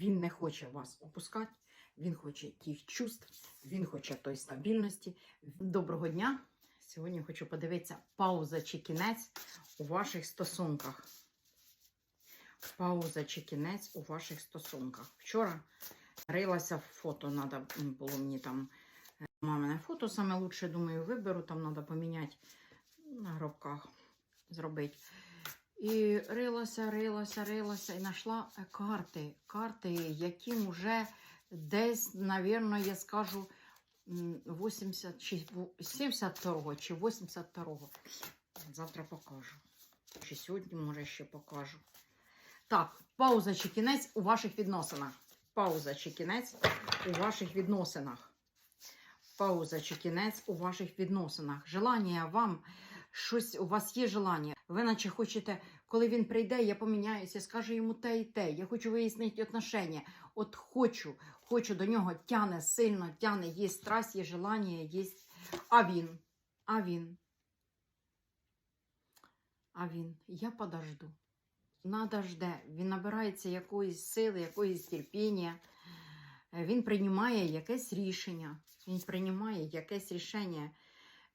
Він не хоче вас опускати, він хоче тих чувств, він хоче той стабільності. Доброго дня! Сьогодні хочу подивитися пауза чи кінець у ваших стосунках. Пауза чи кінець у ваших стосунках. Вчора рилася фото, треба було мені там е, мамине фото саме лучше, думаю, виберу, там треба поміняти на гробках зробити. І рилася, рилася, рилася і знайшла е, карти. Карти, яким вже десь, напевно, я скажу, м, 80 чи 72 чи 82-го. Завтра покажу. Чи сьогодні, може, ще покажу. Так, пауза чи кінець у ваших відносинах. Пауза чи кінець у ваших відносинах. Пауза чи кінець у ваших відносинах. Желання вам, щось у вас є желання. Ви наче хочете, коли він прийде, я поміняюся, скажу йому те і те. Я хочу вияснити отношення. От хочу, хочу до нього тяне сильно, тяне, є страсть, є желання, є. А він, а він. А він, я подожду. Надо жде. Він набирається якоїсь сили, якоїсь терпіння. Е, Він приймає якесь рішення. Він приймає якесь рішення.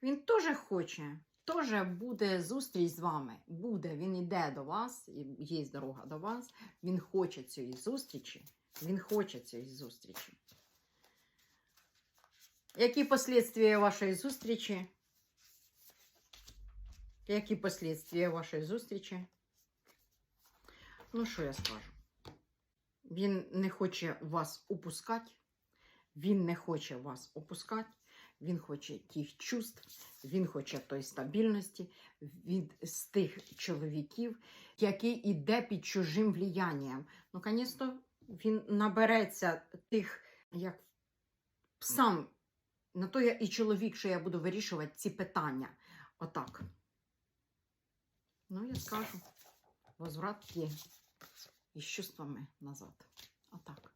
Він теж хоче, теж буде зустріч з вами. Буде, він йде до вас, є дорога до вас. Він хоче цієї зустрічі. Він хоче цієї зустрічі. Які последствия вашої зустрічі? Які последствия вашої зустрічі? Ну, що я скажу? Він не хоче вас упускати. Він не хоче вас опускати. Він хоче тих чувств, він хоче той стабільності від з тих чоловіків, який іде під чужим влиянням. Ну, звісно, він набереться тих, як сам на то я і чоловік, що я буду вирішувати ці питання. Отак. Ну, я скажу, возврат є із чувствами назад. Отак.